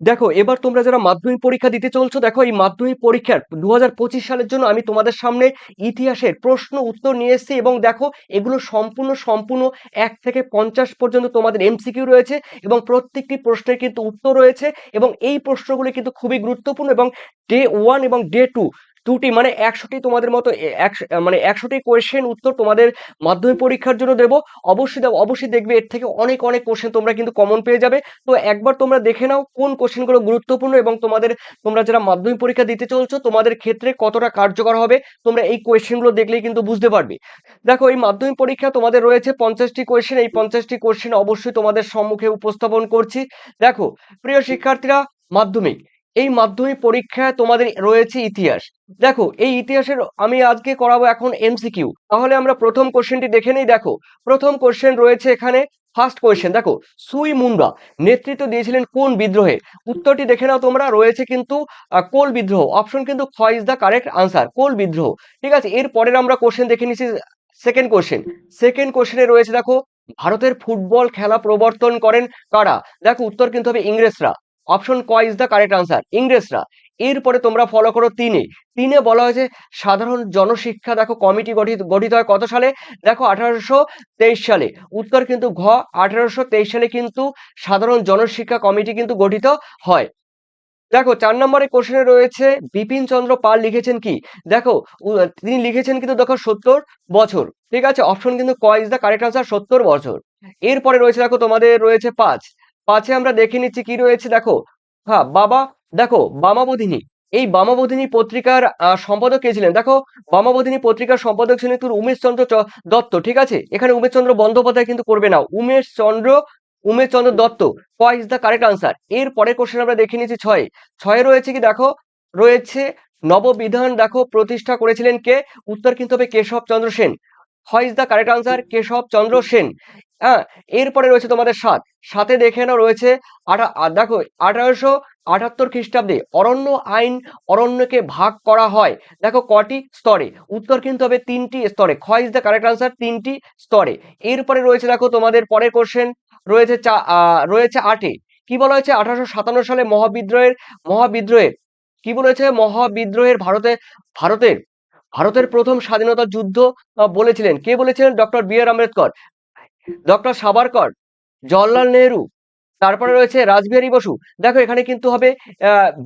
দেখো, এবার তোমরা যারা মাধ্যমিক পরীক্ষা দিতে চলছো, দেখো, এই মাধ্যমিক পরীক্ষার দু হাজার পঁচিশ সালের জন্য আমি তোমাদের সামনে ইতিহাসের প্রশ্ন, উত্তর নিয়ে এসেছি এবং দেখো, এগুলো সম্পূর্ণ সম্পূর্ণ এক থেকে পঞ্চাশ পর্যন্ত তোমাদের এমসিকিউ রয়েছে এবং প্রত্যেকটি প্রশ্নের কিন্তু উত্তর রয়েছে এবং এই প্রশ্নগুলি কিন্তু খুবই গুরুত্বপূর্ণ এবং ডে ওয়ান এবং ডে টু দুটি মানে একশোটি তোমাদের মতো মানে একশোটি কোয়েশ্চেন উত্তর তোমাদের মাধ্যমিক পরীক্ষার জন্য দেবো। অবশ্যই অবশ্যই দেখবে, এর থেকে অনেক অনেক কোশ্চেন তোমরা কিন্তু কমন পেয়ে যাবে। তো একবার তোমরা দেখে নাও কোন কোশ্চেনগুলো গুরুত্বপূর্ণ এবং তোমাদের, তোমরা যারা মাধ্যমিক পরীক্ষা দিতে চলছো, তোমাদের ক্ষেত্রে কতটা কার্যকর হবে, তোমরা এই কোয়েশ্চেনগুলো দেখলেই কিন্তু বুঝতে পারবে। দেখো, এই মাধ্যমিক পরীক্ষা তোমাদের রয়েছে পঞ্চাশটি কোয়েশ্চেন এই পঞ্চাশটি কোয়েশ্চেন অবশ্যই তোমাদের সম্মুখে উপস্থাপন করছি। দেখো, প্রিয় শিক্ষার্থীরা, মাধ্যমিক। এই মাধ্যমিক পরীক্ষায় তোমাদের রয়েছে ইতিহাস। দেখো, এই ইতিহাসের আমি আজকে করাবো এখন এমসিকিউ। তাহলে আমরা প্রথম কোশ্চেনটি দেখে নেই, দেখো। প্রথম কোশ্চেন রয়েছে এখানে, ফার্স্ট কোয়েশ্চেন দেখো, সুই মুন্ডা, নেতৃত্ব দিয়েছিলেন কোন বিদ্রোহে? উত্তরটি দেখে নাও তোমরা, রয়েছে কিন্তু কোল বিদ্রোহ। অপশন কিন্তু খ ইজ দ্য কারেক্ট আনসার, কোল বিদ্রোহ। ঠিক আছে, এর পরের আমরা কোশ্চেন দেখে নিচ্ছি সেকেন্ড কোশ্চেন। সেকেন্ড কোশ্চেনে রয়েছে, দেখো, ভারতের ফুটবল খেলা প্রবর্তন করেন কারা? দেখো, উত্তর কিন্তু হবে ইংরেজরা। অপশন ক ইজ দ্য কারেক্ট আনসার ইংরেজরা, এরপরে তোমরা ফলো করো তিনে। তিনে বলা হয়েছে, সাধারণ জনশিক্ষা, দেখো কমিটি গঠিত গঠিত হয় কত সালে? দেখো আঠারোশো তেইশ সালে। উত্তর কিন্তু ঘ, আঠারোশো তেইশ সালে কিন্তু সাধারণ জনশিক্ষা কমিটি কিন্তু গঠিত হয়। দেখো, চার নম্বরে কোশ্চেনে রয়েছে, বিপিন চন্দ্র পাল লিখেছেন কি? দেখো তিনি লিখেছেন কিন্তু দেখো সত্তর বছর। ঠিক আছে? অপশন কিন্তু ক ইজ দ্য কারেক্ট আনসার সত্তর বছর। এরপরে রয়েছে, দেখো তোমাদের রয়েছে পাঁচ। পাঁচে আমরা দেখে নিচ্ছি কি রয়েছে, দেখো। হ্যাঁ বাবা, দেখো, বামাবোধিনী। এই বামাবোধিনী পত্রিকার সম্পাদক কে ছিলেন? দেখো, বামাবোধিনী পত্রিকার সম্পাদক ছিলেন কিন্তু উমেশ চন্দ্র দত্ত, ঠিক আছে? এখানে উমেশ চন্দ্র বন্দ্যোপাধ্যায় কিন্তু করবে না। উমেশ চন্দ্র উমেশ চন্দ্র দত্ত, ক ইজ দ্য কারেক্ট আনসার। এর পরের কোশ্চেন আমরা দেখে নিচ্ছি ছয়। ছয়ে রয়েছে কি, দেখো, রয়েছে নববিধান, দেখো, প্রতিষ্ঠা করেছিলেন কে? উত্তর কিন্তু হবে কেশব চন্দ্র সেন। হয় is the correct answer Keshab Chandra Sen. হ্যাঁ এরপরে রয়েছে তোমাদের সাত। সাথে দেখে নাও রয়েছে দেখো, আঠারোশো আটাত্তর খ্রিস্টাব্দে অরণ্য আইন অরণ্যকে ভাগ করা হয়। দেখো কটি স্তরে? উত্তর কিন্তু হবে তিনটি স্তরে। খ ইজ দ্য কারেক্ট আনসার তিনটি স্তরে। এরপরে রয়েছে দেখো তোমাদের পরের কোশ্চেন রয়েছে চা রয়েছে আটে। কি বলা হয়েছে? আঠারোশো সাতান্ন সালে মহাবিদ্রোহের মহাবিদ্রোহের, কি বলেছে মহাবিদ্রোহের ভারতে, ভারতের ভারতের প্রথম স্বাধীনতা যুদ্ধ বলেছিলেন। কে বলেছিলেন? Doctor B R Ambedkar. Doctor Savarkar Jawaharlal Nehru, তারপরে রয়েছে রাজবিহারী বসু। দেখো এখানে কিন্তু হবে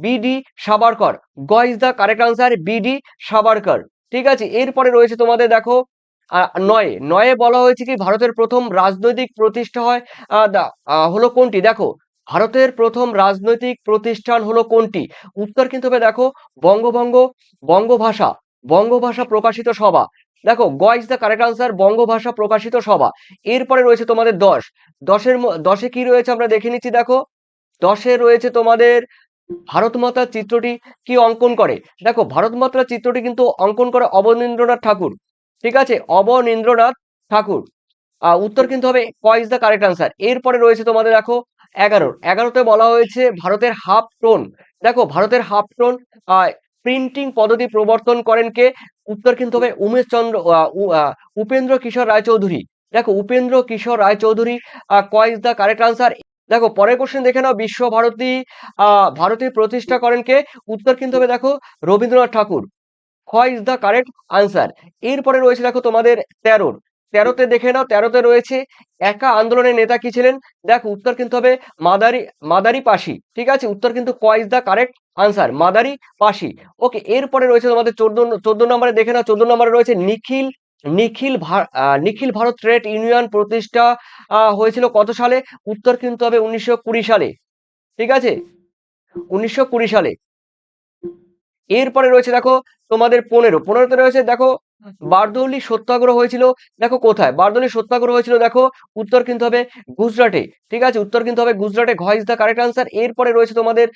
বিডি সাবারকর গ is the correct answer V D Savarkar ঠিক আছে, এরপরে রয়েছে তোমাদের দেখো নয়ে। নয়ে বলা হয়েছে কি ভারতের প্রথম রাজনৈতিক প্রতিষ্ঠা হয় হলো কোনটি? দেখো, ভারতের প্রথম রাজনৈতিক প্রতিষ্ঠান হলো কোনটি? উত্তর কিন্তু হবে দেখো, বঙ্গভঙ্গ, বঙ্গভাষা। বঙ্গভাষা প্রকাশিত সভা। দেখো গ is the correct answer Bangabhasha Prakashita Sabha. এরপরে রয়েছে তোমাদের দশ। দশের দশে কি রয়েছে আমরা দেখে নিচ্ছি, দেখো। দশে রয়েছে তোমাদের ভারত মাতার চিত্রটি কি অঙ্কন করে? দেখো ভারত মাতার চিত্রটি কিন্তু অঙ্কন করে অবনীন্দ্রনাথ ঠাকুর। ঠিক আছে? অবনীন্দ্রনাথ ঠাকুর। উত্তর কিন্তু হবে ক ইজ দ্য কারেক্ট আনসার এরপরে রয়েছে তোমাদের, দেখো, এগারো। এগারোতে বলা হয়েছে ভারতের হাফ টোন দেখো, ভারতের হাফ টোন প্রিন্টিং পদ্ধতি প্রবর্তন করেন কে? উত্তর কিন্তু হবে উমেশ চন্দ্র আহ, উপেন্দ্র কিশোর রায়চৌধুরী। দেখো Upendra Kishore Raychaudhuri is the correct answer দেখো পরের কোশ্চেন দেখে নাও বিশ্বভারতী আহ ভারতী প্রতিষ্ঠা করেন কে? উত্তর কিন্তু হবে দেখো রবীন্দ্রনাথ ঠাকুর। খ ইজ দ্য কারেক্ট আনসার এরপরে রয়েছে দেখো তোমাদের তেরোর। তেরোতে দেখে নাও, তেরোতে রয়েছে। একা আন্দোলনের নেতা কি ছিলেন? দেখো, উত্তর কিন্তু হবে মাদারি মাদারি পাশি, ঠিক আছে? উত্তর কিন্তু ক ইজ দ্য কারেক্ট আনসার মাদারি পাশি। ওকে এরপরে রয়েছে তোমাদের চোদ্দ চোদ্দ নম্বরে দেখে নাও, চোদ্দ নম্বরে রয়েছে নিখিল নিখিল নিখিল ভারত ট্রেড ইউনিয়ন প্রতিষ্ঠা হয়েছিল কত সালে? উত্তর কিন্তু হবে উনিশশো কুড়ি সালে, ঠিক আছে? উনিশশো কুড়ি সালে। এরপরে রয়েছে দেখো তোমাদের পনেরো, পনেরোতে রয়েছে দেখো বারদৌলি সত্যাগ্রহ হয়েছিল, দেখো কোথায়? বারদৌলি সত্যাগ্রহ হয়েছিল, দেখো, উত্তর কিন্তু হবে গুজরাটে, ঠিক আছে? উত্তর কিন্তু হবে গুজরাটে ঘ ইজ দ্য কারেক্ট আনসার। এরপরে রয়েছে তোমাদের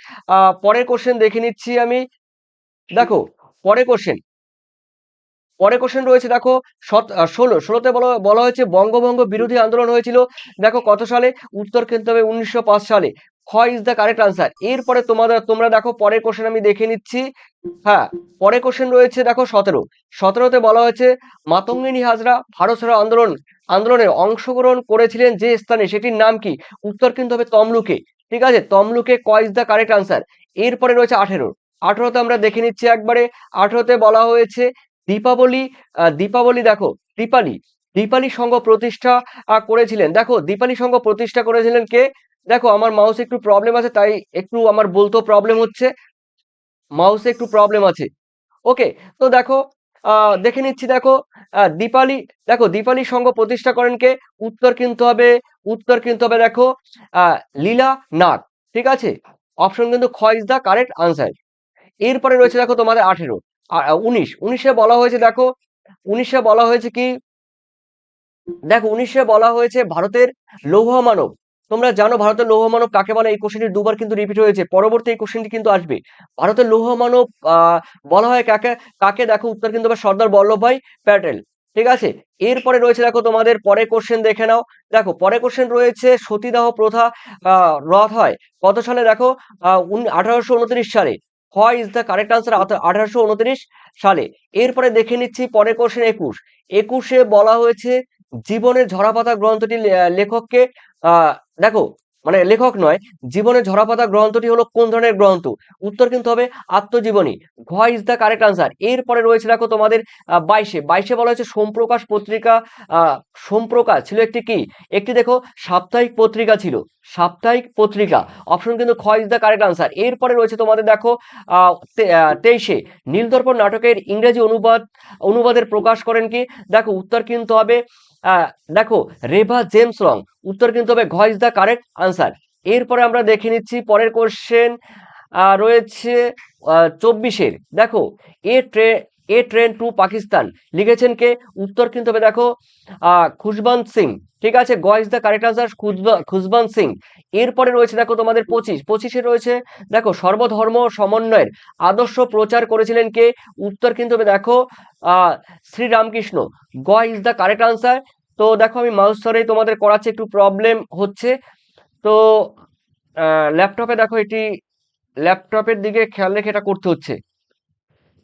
পরের কোশ্চেন দেখে নিচ্ছি আমি। দেখো, পরের কোশ্চেন পরের কোশ্চেন রয়েছে, দেখো ষোলো, ষোলোতে বলা বলা হয়েছে বঙ্গভঙ্গ বিরোধী আন্দোলন হয়েছিল। দেখো, কত সালে? উত্তর কিন্তু হবে উনিশশো পাঁচ সালে। খ ইজ দ্য কারেক্ট আনসার এরপরে তোমাদের, তোমরা দেখো, পরের কোশ্চেন আমি দেখে নিচ্ছি। হ্যাঁ পরের কোশ্চেন রয়েছে, দেখো, সতেরো। সতেরোতে বলা হয়েছে, মাতঙ্গিনী হাজরা ভারত ছাড়ো আন্দোলন, আন্দোলনে অংশগ্রহণ করেছিলেন যে স্থানে, সেটির নাম কি? উত্তর কিন্তু হবে তমলুকে। ঠিক আছে? তমলুকে ক ইজ দ্য কারেক্ট আনসার এরপরে রয়েছে আঠেরো। আঠেরোতে আমরা দেখে নিচ্ছি একবারে। আঠেরোতে বলা হয়েছে, দীপাবলি দীপাবলি দেখো, দীপালি। দীপালি সংঘ প্রতিষ্ঠা করেছিলেন। দেখো, দীপালি সংঘ প্রতিষ্ঠা করেছিলেন কে? দেখো, আমার মাউসে একটু প্রবলেম আছে, তাই একটু আমার বলতেও প্রবলেম হচ্ছে। মাউসে একটু প্রবলেম আছে। ওকে তো দেখো দেখে নিচ্ছি, দেখো দীপালি দেখো, দীপালি সংঘ প্রতিষ্ঠা করেন কে? উত্তর কিনতে হবে, উত্তর কিনতে হবে, দেখো লীলা নাগ, ঠিক আছে? অপশন কিন্তু খ ইজ দ্য কারেক্ট আনসার। এরপরে রয়েছে, দেখো, তোমাদের আঠেরো উনিশ, উনিশে বলা হয়েছে, দেখো, উনিশে বলা হয়েছে কি? দেখো, উনিশে বলা হয়েছে ভারতের লৌহ মানব। তোমরা জানো ভারতের লৌহ মানব কাকে বলে? এই কোশ্চেনটি দুবার কিন্তু রিপিট হয়েছে। পরবর্তী এই কোশ্চেনটি কিন্তু আসবে। ভারতের লৌহ মানব বলা হয় কাকে কাকে? দেখো উত্তর কিন্তু সর্দার বল্লভভাই প্যাটেল। ঠিক আছে? এরপরে রয়েছে দেখো তোমাদের পরে কোশ্চেন দেখে নাও। দেখো পরে কোশ্চেন রয়েছে সতীদাহ প্রথা রদ হয় কত সালে? দেখো আঠারোশো উনত্রিশ সালে। হয় ইজ দ্য কারেক্ট আনসার আঠারোশো উনত্রিশ সালে। এরপরে দেখে নিচ্ছি পরে কোশ্চেন একুশ। একুশে বলা হয়েছে জীবনের ঝরাপাতা গ্রন্থটি লেখককে দেখো মানে লেখক নয়, জীবনের ঝরাপাতা গ্রন্থটি হলো কোন ধরনের গ্রন্থ? উত্তর কিন্তু হবে আত্মজীবনী। ঘ ইজ দ্য কারেক্ট আনসার এরপরে রয়েছে দেখো তোমাদের বাইশে। বাইশে বলা হয়েছে সোমপ্রকাশ পত্রিকা সোমপ্রকাশ ছিল একটি কি? একটি দেখো সাপ্তাহিক পত্রিকা ছিল, সাপ্তাহিক পত্রিকা। অপশন কিন্তু খ ইজ দ্য কারেক্ট আনসার এরপরে রয়েছে তোমাদের দেখো তেইশে। নীলদর্পণ নাটকের ইংরেজি অনুবাদ, অনুবাদের প্রকাশ করেন কি? দেখো উত্তর কিন্তু হবে দেখো রেভা জেমস রং। উত্তর কিন্তু হবে ঘ ইজ দ্য কারেক্ট আনসার এরপরে আমরা দেখে নিচ্ছি পরের কোশ্চেন রয়েছে চব্বিশের। দেখো, a tray a train to Pakistan. লিখেছেন কে? উত্তর কিন্তু হবে, দেখো খুশবন্ত সিং। ঠিক আছে, গ is the correct answer Khushwant Singh. এরপরে রয়েছে, দেখো, তোমাদের পঁচিশ। পঁচিশে রয়েছে, দেখো, সর্বধর্ম সমন্বয়ের আদর্শ প্রচার করেছিলেন কে? উত্তর কিন্তু হবে, দেখো শ্রীরামকৃষ্ণ। গ ইজ দ্য কারেক্ট আনসার তো দেখো, আমি মাউস সরে তোমাদের করাচ্ছে, একটু প্রবলেম হচ্ছে। তো ল্যাপটপে দেখো, এটি ল্যাপটপের দিকে খেয়াল রেখে এটা করতে হচ্ছে।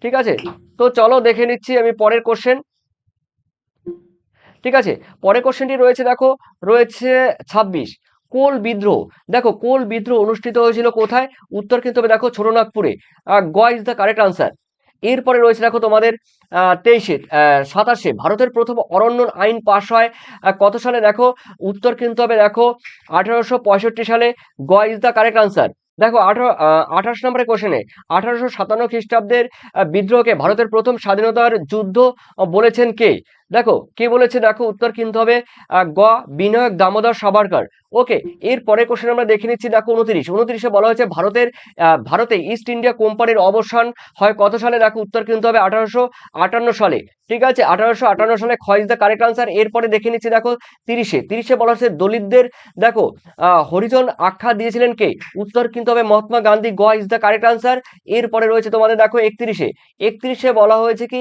ঠিক আছে? তো চলো দেখে নিচ্ছি আমি পরের কোশ্চেন ঠিক আছে? পরের কোশ্চেনটি রয়েছে দেখো, রয়েছে ছাব্বিশ। কোল বিদ্রোহ। দেখো, কোল বিদ্রোহ অনুষ্ঠিত হয়েছিল কোথায়? উত্তর কিন্তু হবে দেখো ছোটনাগপুরে গ ইজ দ্য কারেক্ট আনসার এরপরে রয়েছে দেখো তোমাদের তেইশে সাতাশে। ভারতের প্রথম অরণ্য আইন পাশ হয় কত সালে দেখো? উত্তর কিন্তু হবে দেখো, আঠারোশো পঁয়ষট্টি সালে। গ ইজ দ্য কারেক্ট আনসার দেখো আঠারো আঠাশ নম্বরের কোশ্চেনে আঠারোশো সাতান্ন খ্রিস্টাব্দের বিদ্রোহকে ভারতের প্রথম স্বাধীনতার যুদ্ধ বলেছেন কে? দেখো, কে বলেছে দেখো উত্তর কিন্তু হবে? গ বিনয়ক দামোদর সাভারকর ওকে, এর পরে কোশ্চেন আমরা দেখে নিচ্ছি, দেখো উনত্রিশ। উনত্রিশে বলা হয়েছে ভারতের ভারতে ইস্ট ইন্ডিয়া কোম্পানির অবসান হয় কত সালে? দেখো উত্তর কিন্তু হবে আঠারোশো আটান্ন সালে। ঠিক আছে, আঠারোশো আটান্ন সালে খ ইজ দ্য কারেক্ট আনসার। এরপরে দেখে নিচ্ছি, দেখো তিরিশে। তিরিশে বলা হচ্ছে দলিতদের, দেখো হরিজন আখ্যা দিয়েছিলেন কে? উত্তর কিন্তু হবে মহাত্মা গান্ধী, গ, ইজ দ্য কারেক্ট আনসার। এরপরে রয়েছে তোমাদের, দেখো একত্রিশে। একত্রিশে বলা হয়েছে কি?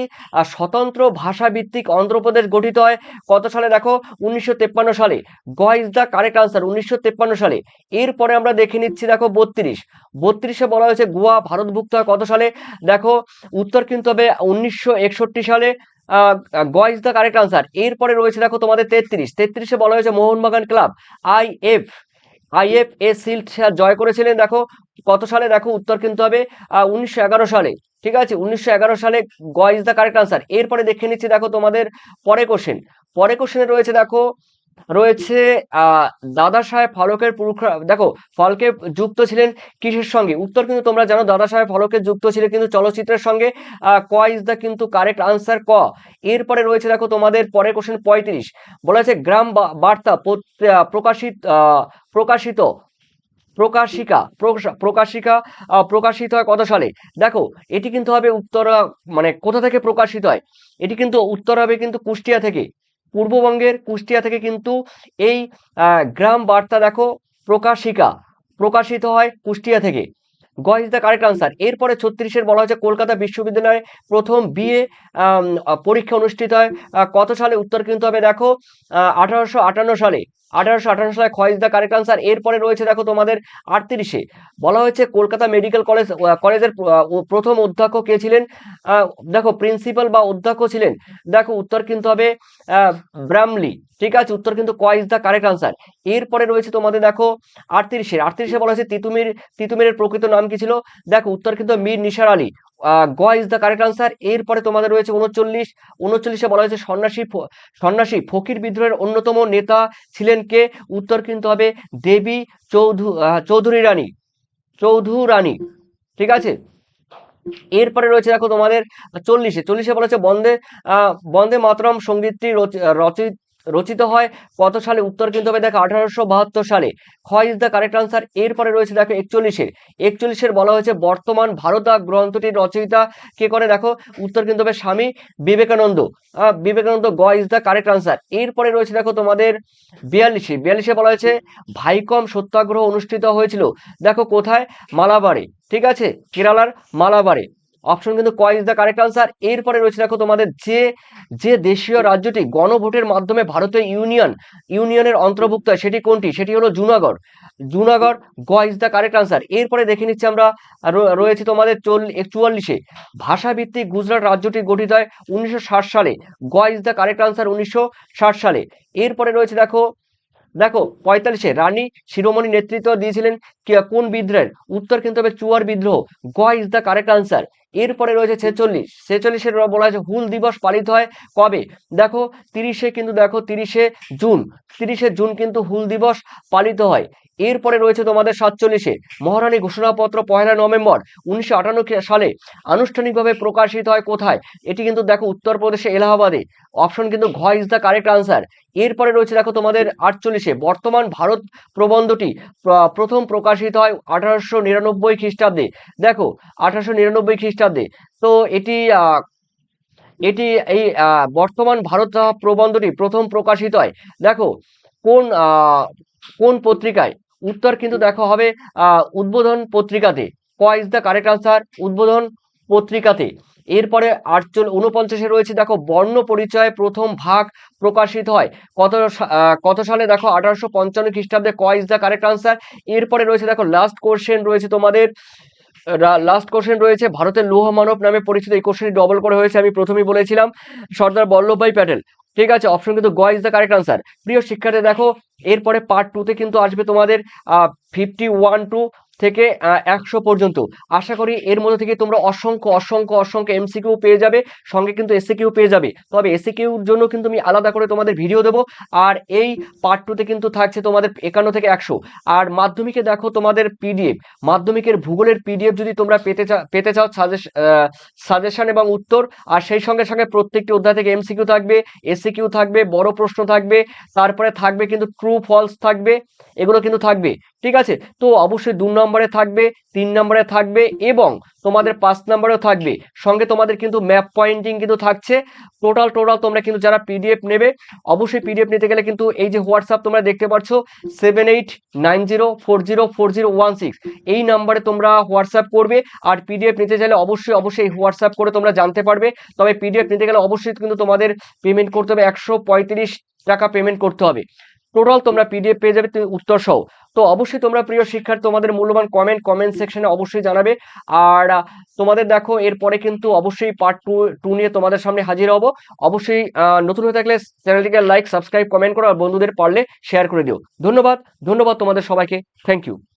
স্বতন্ত্র ভাষাভিত্তিক অন্ধ্রপ্রদেশ গঠিত হয়। কত সালে দেখো? উনিশশো সালে। গ ইজ দ্য কারেক্ট আনসার উনিশশো সালে। এরপরে আমরা দেখে নিচ্ছি দেখো বত্রিশ। বত্রিশে বলা হয়েছে গোয়া ভারতভুক্ত হয় কত সালে? দেখো, উত্তর কিন্তু হবে উনিশশো একষট্টি সালে। গ ইজ দ্য কারেক্ট আনসার এরপরে রয়েছে দেখো তোমাদের তেত্রিশ। তেত্রিশে বলা হয়েছে Mohun Bagan club, I F I F A shield জয় করেছিলেন। দেখো কত সালে? দেখো উত্তর কিন্তু হবে উনিশশো এগারো সালে, ঠিক আছে? উনিশশো এগারো সালে গ ইজ দ্য কারেক্ট আনসার এরপরে দেখে নিচ্ছি, দেখো তোমাদের পরে কোশ্চেন পরে কোশ্চেনে রয়েছে, দেখো, রয়েছে দাদা সাহেব ফালকের পুরুষ, দেখো, ফলকে যুক্ত ছিলেন কিসের সঙ্গে? উত্তর কিন্তু তোমরা জানো, দাদা সাহেব ফলকে যুক্ত ছিলেন কিন্তু চলচ্চিত্রের সঙ্গে ক ইজ দ্য কিন্তু কারেক্ট আনসার ক? এরপরে রয়েছে, দেখো তোমাদের পরে কোশ্চেন পঁয়ত্রিশ। বলা হয়েছে গ্রাম বার্তা প্রকাশিত প্রকাশিত প্রকাশিকা, প্রকাশ- প্রকাশিকা প্রকাশিত হয় কত সালে? দেখো, এটি কিন্তু হবে উত্তর মানে কোথা থেকে প্রকাশিত হয়? এটি কিন্তু উত্তর হবে কিন্তু কুষ্টিয়া থেকে। পূর্ববঙ্গের কুষ্টিয়া থেকে কিন্তু এই গ্রাম বার্তা দেখো, প্রকাশিকা, প্রকাশিত হয় কুষ্টিয়া থেকে। গ দ্য কারেক্ট আনসার এরপরে ছত্রিশের বলা হয়েছে কলকাতা বিশ্ববিদ্যালয়ে প্রথম বিএ পরীক্ষা অনুষ্ঠিত হয় কত সালে? উত্তর কিন্তু হবে দেখো আঠারোশো আটান্ন সালে। আঠারোশো আঠারো সালে খ ইজ দ্য কারেক্ট আনসার, এরপরে রয়েছে দেখো তোমাদের আটত্রিশে। বলা হয়েছে কলকাতা মেডিকেল কলেজ কলেজের প্রথম অধ্যক্ষ কে ছিলেন? দেখো প্রিন্সিপাল বা অধ্যক্ষ ছিলেন, দেখো উত্তর কিন্তু হবে ব্রামলি ঠিক আছে, উত্তর কিন্তু ক ইজ দ্য কারেক্ট আনসার। এরপরে রয়েছে তোমাদের দেখো আটত্রিশে। আটত্রিশে বলা হয়েছে তিতুমির, তিতুমিরের প্রকৃত নাম কি ছিল? দেখো উত্তর কিন্তু মীর নিসার আলী। গ ইজ দ্য কারেক্ট আনসার এরপরে তোমাদের রয়েছে উনচল্লিশ। উনচল্লিশে বলা হয়েছে সন্ন্যাসী সন্ন্যাসী ফকির বিদ্রোহের অন্যতম নেতা ছিলেন কে? উত্তর কিন্তু হবে দেবী চৌধু চৌধুরী রানী। চৌধু রানী। ঠিক আছে? এরপরে রয়েছে দেখো তোমাদের চল্লিশে। চল্লিশে বলেছে বন্দে বন্দে মাতরম সঙ্গীতটি রচি- রচিত রচিত হয় কত সালে? উত্তর কিন্তু হবে দেখো আঠারোশো বাহাত্তর সালে। খ ইজ দ্য কারেক্ট আনসার এরপরে রয়েছে দেখো একচল্লিশের। একচল্লিশের বলা হয়েছে বর্তমান ভারতা গ্রন্থটির রচয়িতা কে করে দেখো? উত্তর কিন্তু হবে স্বামী বিবেকানন্দ। বিবেকানন্দ গ ইজ দ্য কারেক্ট আনসার এরপরে রয়েছে দেখো তোমাদের বিয়াল্লিশে। বিয়াল্লিশে বলা হয়েছে ভাইকম সত্যাগ্রহ অনুষ্ঠিত হয়েছিল। দেখো কোথায়? মালাবারে ঠিক আছে? কেরালার মালাবারে অপশন কিন্তু ক ইজ দ্য কারেক্ট আনসার এরপরে রয়েছে দেখো তোমাদের যে যে দেশীয় রাজ্যটি গণভোটের মাধ্যমে ভারতীয় ইউনিয়ন, ইউনিয়নের অন্তর্ভুক্ত হয়, সেটি কোনটি? সেটি হলো জুনাগড়। জুনাগড় গ ইজ দ্য কারেক্ট আনসার এরপরে দেখে নিচ্ছি আমরা রয়েছে তোমাদের চল্লিশ চুয়াল্লিশে ভাষাভিত্তিক গুজরাট রাজ্যটি গঠিত হয় উনিশশো ষাট সালে। গ ইজ দ্য কারেক্ট আনসার উনিশশো ষাট সালে। এরপরে রয়েছে দেখো দেখো, পঁয়তাল্লিশে রানী শিরোমণি নেতৃত্ব দিয়েছিলেন কোন বিদ্রোহের? উত্তর কিন্তু হবে চুয়ার বিদ্রোহ। গ ইজ দ্য কারেক্ট আনসার এরপরে রয়েছে ছেচল্লিশ। ছেচল্লিশের বলা হয়েছে হুল দিবস পালিত হয় কবে? দেখো, তিরিশে কিন্তু দেখো, তিরিশে জুন। তিরিশে জুন কিন্তু হুল দিবস পালিত হয়। এরপরে রয়েছে তোমাদের সাতচল্লিশে। মহারানী ঘোষণাপত্র পয়লা নভেম্বর উনিশশো আটান্ন সালে আনুষ্ঠানিকভাবে প্রকাশিত হয় কোথায়? এটি কিন্তু দেখো উত্তরপ্রদেশে, এলাহাবাদে। অপশন কিন্তু ঘ ইজ দ্য কারেক্ট আনসার এরপরে রয়েছে দেখো তোমাদের আটচল্লিশে। বর্তমান ভারত প্রবন্ধটি প্রথম প্রকাশিত হয় আঠারোশো নিরানব্বই খ্রিস্টাব্দে। দেখো, আঠারোশো নিরানব্বই খ্রিস্টাব্দে। তো এটি এটি এই বর্তমান ভারত প্রবন্ধটি প্রথম প্রকাশিত হয়। দেখো, কোন কোন পত্রিকায়? উত্তর কিন্তু দেখো হবে উদ্বোধন পত্রিকাতে। ক ইজ দ্য কারেক্ট আনসার উদ্বোধন পত্রিকাতে। এরপরে আটচল উনপঞ্চাশে রয়েছে, দেখো, বর্ণ পরিচয় প্রথম ভাগ প্রকাশিত হয়। কত কত সালে? দেখো, আঠারোশো পঞ্চান্ন খ্রিস্টাব্দে ক ইজ দ্য কারেক্ট আনসার এরপরে রয়েছে, দেখো লাস্ট কোশ্চেন রয়েছে তোমাদের। লাস্ট কোশ্চেন রয়েছে, ভারতের লৌহ মানব নামে পরিচিত এই কোশ্চেনটি ডবল করে হয়েছে, আমি প্রথমেই বলেছিলাম। সর্দার বল্লভভাই প্যাটেল ঠিক আছে অপশন কিন্তু গ ইজ দ্য কারেক্ট আনসার প্রিয় শিক্ষার্থী, দেখো, এরপরে পার্ট টুতে কিন্তু আসবে তোমাদের ফিফটি ওয়ান টু থেকে একশো পর্যন্ত। আশা করি এর মধ্যে থেকে তোমরা অসংখ্য অসংখ্য অসংখ্য এমসিকিউ পেয়ে যাবে, সঙ্গে কিন্তু এসিকিউ পেয়ে যাবে। তবে এসিকিউর জন্য কিন্তু আমি আলাদা করে তোমাদের ভিডিও দেবো, আর এই পার্ট টুতে কিন্তু থাকছে তোমাদের একান্ন থেকে একশো। আর মাধ্যমিকে দেখো তোমাদের পিডিএফ মাধ্যমিকের ভূগোলের পিডিএফ যদি তোমরা পেতে চা, পেতে চাও সাজেশ সাজেশন এবং উত্তর, আর সেই সঙ্গে সঙ্গে প্রত্যেকটি অধ্যায় থেকে এমসিকিউ থাকবে এসিকিউ থাকবে, বড় প্রশ্ন থাকবে, তারপরে থাকবে কিন্তু ট্রু ফলস থাকবে, এগুলো কিন্তু থাকবে। ঠিক আছে? তো অবশ্যই দু নম্বরে থাকবে, তিন নম্বরে থাকবে এবং তোমাদের পাঁচ নম্বরেও থাকবে। সঙ্গে তোমাদের কিন্তু ম্যাপ পয়েন্টিং কিন্তু থাকছে। টোটাল টোটাল তোমরা কিন্তু যারা পিডিএফ নেবে, অবশ্যই পিডিএফ নিতে গেলে কিন্তু এই যে হোয়াটসঅ্যাপ তোমরা দেখতে পাচ্ছ seven eight nine zero four zero four zero one six এই নাম্বারে তোমরা হোয়াটসঅ্যাপ করবে আর পিডিএফ নিতে চাইলে অবশ্যই অবশ্যই হোয়াটসঅ্যাপ করে তোমরা জানতে পারবে। তবে পিডিএফ নিতে গেলে অবশ্যই কিন্তু তোমাদের পেমেন্ট করতে হবে। একশো পঁয়ত্রিশ টাকা পেমেন্ট করতে হবে। টোটাল তোমরা পিডিএফ পেয়ে যাবে, তুমি উত্তর সহ। তো অবশ্যই তোমরা প্রিয় শিক্ষার্থী, তোমাদের মূল্যবান কমেন্ট কমেন্ট সেকশনে অবশ্যই জানাবে। আর তোমাদের দেখো, এরপরে কিন্তু অবশ্যই পার্ট টু টু নিয়ে তোমাদের সামনে হাজির হব। অবশ্যই নতুন হয়ে থাকলে চ্যানেলটিকে লাইক সাবস্ক্রাইব কমেন্ট করো, আর বন্ধুদের পারলে শেয়ার করে দিও। ধন্যবাদ ধন্যবাদ তোমাদের সবাইকে। Thank you